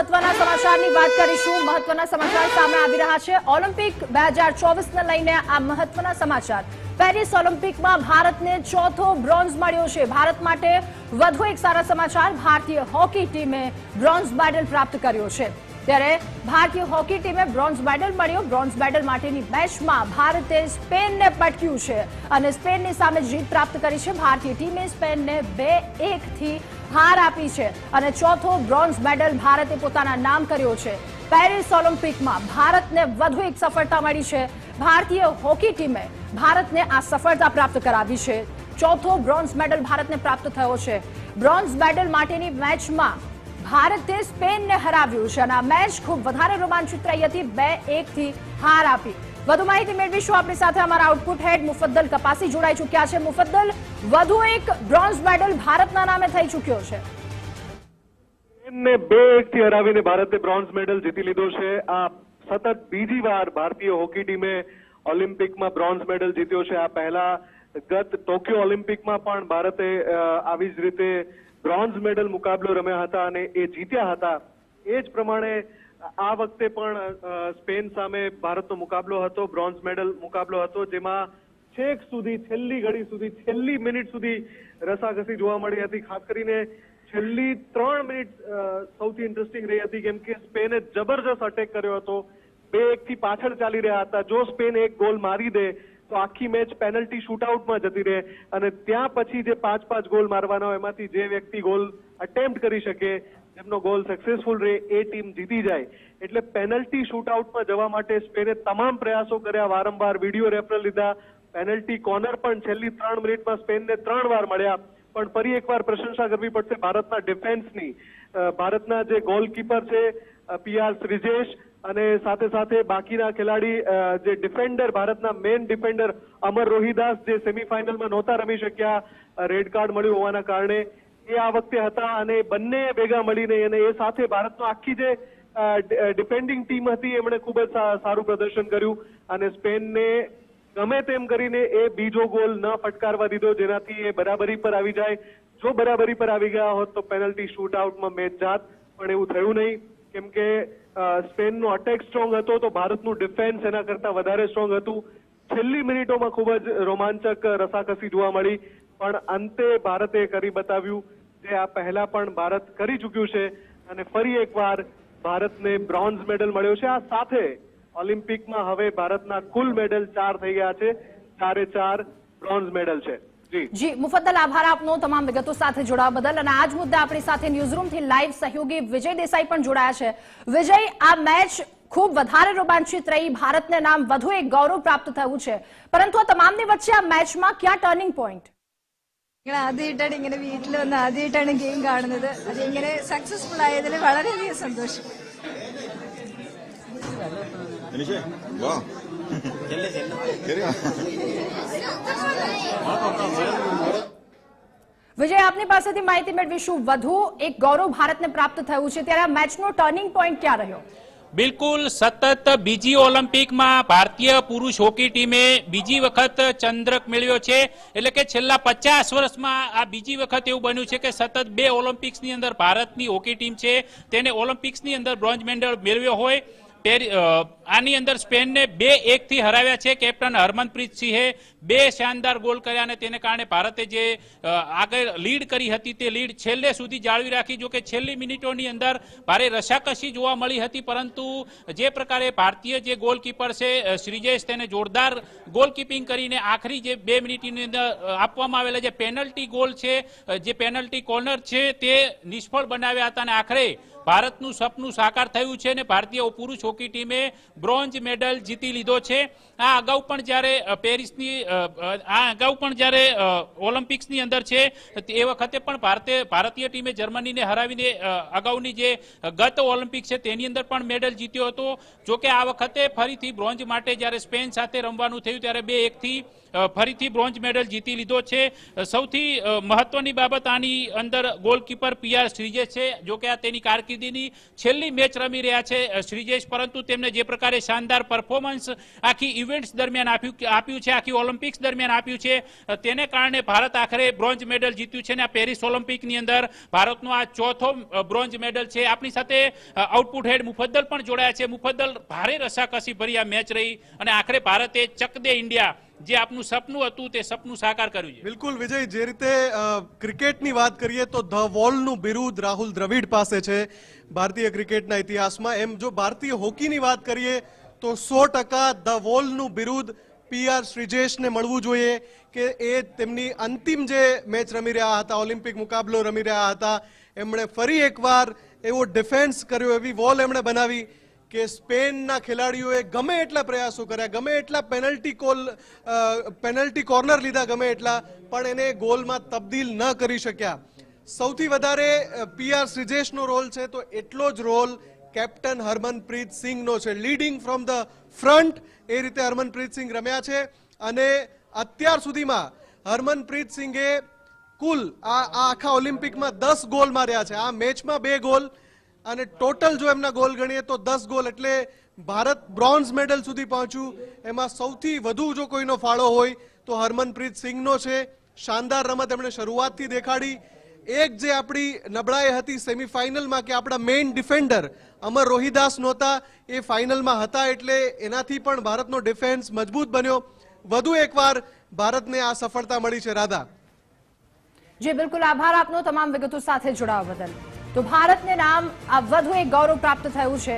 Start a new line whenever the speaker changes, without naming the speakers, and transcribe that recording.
મહત્વના સમાચારની વાત કરીશું. મહત્વના સમાચાર સામે આવી રહ્યા છે. ઓલિમ્પિક બે હજાર ચોવીસને લઈને આ મહત્વના સમાચાર. પેરિસ ઓલિમ્પિકમાં ભારતને ચોથો બ્રોન્ઝ મળ્યો છે. ભારત માટે વધુ એક સારા સમાચાર, ભારતીય હોકી ટીમે બ્રોન્ઝ મેડલ પ્રાપ્ત કર્યો છે. ત્યારે ભારતીય હોકી ટીમે બ્રોન્ઝ મેડલ મળ્યો. બ્રોન્ઝ મેડલ માટેની મેચમાં ભારતે સ્પેનને પટક્યું છે અને સ્પેનની સામે જીત પ્રાપ્ત કરી છે. ભારતીય ટીમે સ્પેનને બે એકથી હાર આપી છે અને ચોથો બ્રોન્ઝ મેડલ ભારતે પોતાના નામ કર્યો છે. પેરિસ ઓલિમ્પિકમાં ભારતને વધુ એક સફળતા મળી છે. ભારતીય હોકી ટીમે ભારતને આ સફળતા પ્રાપ્ત કરાવી છે. ચોથો બ્રોન્ઝ મેડલ ભારતને પ્રાપ્ત થયો છે. બ્રોન્ઝ મેડલ માટેની મેચમાં ભારતે સ્પેનને હરાવ્યું છે અને આ મેચ ખૂબ વધારે રોમાંચિત રહી હતી. બે એકથી હાર આપી. વધુ માહિતી મેળવીશું આપણી સાથે અમારા આઉટપુટ હેડ મુફદ્દલ કપાસી જોડાઈ ચૂક્યા છે. મુફદ્દલ, વધુ એક બ્રોન્ઝ મેડલ ભારતના નામે થઈ ચૂક્યો છે.
ને બે એક થી હરાવીને ભારતે બ્રોન્ઝ મેડલ જીતી લીધો છે. આ સતત બીજી વાર ભારતીય હોકી ટીમે ઓલિમ્પિકમાં બ્રોન્ઝ મેડલ જીત્યો છે. આ પહેલા ગત ટોક્યો ઓલિમ્પિકમાં પણ ભારતે આવી જ રીતે બ્રોન્ઝ મેડલ મુકાબલો રમ્યા હતા અને એ જીત્યા હતા. એ જ પ્રમાણે આ વખતે પણ સ્પેન સામે ભારતનો મુકાબલો હતો, બ્રોન્ઝ મેડલ મુકાબલો હતો, જેમાં છેક સુધી, છેલ્લી ઘડી સુધી, છેલ્લી મિનિટ સુધી રસાઘસી જોવા મળી હતી. ખાસ કરીને છેલ્લી ત્રણ મિનિટ સૌથી ઇન્ટરેસ્ટિંગ રહી હતી, કેમ કે સ્પેને જબરજસ્ત અટેક કર્યો હતો. બે એક થી પાછળ ચાલી રહ્યા હતા. જો સ્પેન એક ગોલ મારી દે તો આખી મેચ પેનલ્ટી શૂટઆઉટમાં જતી રહે અને ત્યાં પછી જે પાંચ પાંચ ગોલ મારવાના હોય, એમાંથી જે વ્યક્તિ ગોલ અટેમ્પ્ટ કરી શકે, જેમનો ગોલ સક્સેસફુલ રહે, એ ટીમ જીતી જાય. એટલે પેનલ્ટી શૂટઆઉટમાં જવા માટે સ્પેને તમામ પ્રયાસો કર્યા. વારંવાર વીડિયો રેફરલ લીધા. પેનલ્ટી કોર્નર પણ છેલ્લી ત્રણ મિનિટમાં સ્પેનને ત્રણ વાર મળ્યા. પણ ફરી એકવાર પ્રશંસા કરવી પડશે ભારતના ડિફેન્સની ભારતના જે ગોલકીપર છે પીઆર શ્રીજેશ અને સાથે સાથે બાકીના ખેલાડી જે ડિફેન્ડર ભારતના મેન ડિફેન્ડર અમર રોહિદાસ જે સેમીફાઇનલમાં નહોતા રમી શક્યા રેડ કાર્ડ મળ્યું હોવાના કારણે એ આ વખતે હતા અને બંને ભેગા મળીને અને એ સાથે ભારતનો આખી જે ડિફેન્ડિંગ ટીમ હતી, એમણે ખૂબ જ સારું પ્રદર્શન કર્યું. અને સ્પેનને ગમે તેમ કરીને એ બીજો ગોલ ન ફટકારવા દીધો, જેનાથી એ બરાબરી પર આવી જાય. જો બરાબરી પર આવી ગયા હોત તો પેનલ્ટી શૂટ આઉટમાં મેચ જાત, પણ એવું થયું નહીં. કેમ કે સ્પેનનો અટેક સ્ટ્રોંગ હતો તો ભારતનું ડિફેન્સ એના કરતા વધારે સ્ટ્રોંગ હતું. છેલ્લી મિનિટોમાં ખૂબ જ રોમાંચક રસાકસી જોવા મળી. પણ અંતે ભારતે કરી બતાવ્યું જે આ પહેલા પણ ભારત કરી ચૂક્યું છે અને ફરી એકવાર ભારતને બ્રોન્ઝ મેડલ મળ્યો છે. આ સાથે ઓલિમ્પિકમાં હવે ભારતના કુલ મેડલ ચાર થઈ ગયા છે. ચારે ચાર બ્રોન્ઝ મેડલ છે. જી
જી મુફદ્દલ આભાર આપનો તમામ વિગતો સાથે જોડાવા બદલ અને આજ મુદ્દે આપણી સાથે ન્યૂઝરૂમથી લાઈવ સહયોગી વિજય દેસાઈ પણ જોડાયા છે વિજય આ મેચ ખૂબ વધારે રોમાંચિત રહી ભારતને નામ વધુ એક ગૌરવ પ્રાપ્ત થયું છે પરંતુ આ તમામની વચ્ચે આ મેચમાં ક્યાં ടേണിംഗ് പോയിന്റ്
ഞങ്ങൾ ആദ്യമായിട്ടാണ് ഇങ്ങനെ വീട്ടിൽ വന്ന് ആദ്യമായിട്ടാണ് ഗെയിം കാണുന്നത് അത് ഇങ്ങനെ സക്സസ്ഫുൾ ആയതിൽ വളരെയധികം സന്തോഷം
વિજય, આપની પાસેથી માહિતી મેળવીશું વધુ. એક ગૌરવ ભારતને પ્રાપ્ત થયું છે. ત્યારે આ મેચનો ટર્નિંગ પોઈન્ટ ક્યાં રહ્યો?
બિલકુલ સતત બીજી ઓલિમ્પિકમાં ભારતીય પુરુષ હોકી ટીમે બીજી વખત ચંદ્રક મેળવ્યો છે. એટલે કે છેલ્લા પચાસ વર્ષમાં આ બીજી વખત એવું બન્યું છે કે સતત બે ઓલિમ્પિક્સની અંદર ભારતની હોકી ટીમ છે. તેને ઓલિમ્પિક્સની અંદર બ્રોન્ઝ મેડલ મેળવ્યો હોય. આની અંદર સ્પેનને બે એક થી હરાવ્યા છે. કેપ્ટન હરમનપ્રીત સિંહે બે શાનદાર ગોલ કર્યા અને તેને કારણે ભારતે જે આગળ લીડ કરી હતી તે લીડ છેલ્લે સુધી જાળવી રાખી. જો કે છેલ્લી મિનિટોની અંદર ભારે રસાકસી જોવા મળી હતી, પરંતુ જે પ્રકારે ભારતીય જે ગોલકીપર છે શ્રીજેશ તેને જોરદાર ગોલકીપિંગ કરીને આખરી જે બે મિનિટની અંદર આપવામાં આવેલા જે પેનલ્ટી ગોલ છે જે પેનલ્ટી કોર્નર છે તે નિષ્ફળ બનાવ્યા હતા અને આખરે ભારતનું સપનું સાકાર થયું છે અને ભારતીય પુરુષ હોકી ટીમે બ્રોન્ઝ મેડલ જીતી લીધો છે. આ અગાઉ પણ જ્યારે પેરિસની આ અગાઉ પણ જ્યારે ઓલિમ્પિક્સની અંદર છે એ વખતે પણ ભારતે, ભારતીય ટીમે જર્મનીને હરાવીને અગાઉની જે ગત ઓલિમ્પિક છે તેની અંદર પણ મેડલ જીત્યો હતો. જોકે આ વખતે ફરીથી બ્રોન્ઝ માટે જ્યારે સ્પેન સાથે રમવાનું થયું, ત્યારે બે એકથી ફરીથી બ્રોન્ઝ મેડલ જીતી લીધો છે. સૌથી મહત્વની બાબત આની અંદર ગોલકીપર પીઆર શ્રીજેશ છે, જો કે આ તેની કારકિર્દીની છેલ્લી મેચ રમી રહ્યા છે શ્રીજેશ, પરંતુ તેમને જે પ્રકારે શાનદાર પરફોર્મન્સ આખી ઇવેન્ટ્સ દરમિયાન આપ્યું આપ્યું છે, આખી ઓલિમ્પિક્સ દરમિયાન આપ્યું છે તેને કારણે ભારત આખરે બ્રોન્ઝ મેડલ જીત્યું છે અને આ પેરિસ ઓલિમ્પિકની અંદર ભારતનો આ ચોથો બ્રોન્ઝ મેડલ છે. આપણી સાથે આઉટપુટ હેડ મુફદ્દલ પણ જોડાયા છે. મુફદ્દલ ભારે રસાકસી ભરી આ મેચ રહી અને આખરે ભારતે ચક દે ઇન્ડિયા જે આપનું સપનું હતું તે સપનું સાકાર કર્યું છે.
બિલકુલ, વિજય, જે રીતે ક્રિકેટની વાત કરીએ તો ધ વોલનું બિરુદ રાહુલ દ્રવિડ પાસે છે. ભારતીય ક્રિકેટના ઇતિહાસમાં એમ જો ભારતીય હોકીની વાત કરીએ તો સો ટકા ધ વોલનું બિરુદ પીઆર શ્રીજેશને મળવું જોઈએ કે એ તેમની અંતિમ જે મેચ રમી રહ્યા હતા, ઓલિમ્પિક મુકાબલો રમી રહ્યા હતા, એમણે ફરી એકવાર એવો ડિફેન્સ કર્યો એવી વોલ એમણે બનાવી. કે સ્પેનના ખેલાડીઓએ ગમે એટલા પ્રયાસો કર્યા, ગમે એટલા પેનલ્ટી કોલ પેનલ્ટી કોર્નર લીધા ગમે એટલા, પણ એને ગોલમાં તબદીલ ન કરી શક્યા. સૌથી વધારે પીઆર શ્રીજેશનો રોલ છે, તો એટલો જ રોલ કેપ્ટન હરમનપ્રીત સિંહનો છે. લીડિંગ ફ્રોમ ધ ફ્રન્ટ એ રીતે હરમનપ્રીત સિંહ રમ્યા છે. અને અત્યાર સુધીમાં હરમનપ્રીત સિંઘે કુલ આ આખા ઓલિમ્પિકમાં દસ ગોલ માર્યા છે. આ મેચમાં બે ગોલ અને ટોટલ જો એમના ગોલ ગણીએ તો દસ ગોલ એટલે ભારત બ્રોન્ઝ મેડલ સુધી પહોંચ્યું. એમાં સૌથી વધુ જો કોઈનો ફાળો હોય તો હરમનપ્રીત સિંઘનો છે. શાનદાર રમત એમણે શરૂઆતથી દેખાડી. એક જે આપણી નબળાઈ હતી સેમિફાઇનલમાં કે આપણા મેઇન ડિફેન્ડર અમર રોહિદાસ નહોતા, એ ફાઇનલમાં હતા એટલે એનાથી પણ ભારતનો ડિફેન્સ મજબૂત બન્યો. વધુ એકવાર ભારતને આ સફળતા મળી છે, રાધા.
જી, બિલકુલ આભાર આપનો તમામ વિગતો સાથે જોડાવા બદલ. તો ભારતને નામ આ વધુ એક ગૌરવ પ્રાપ્ત થયું છે.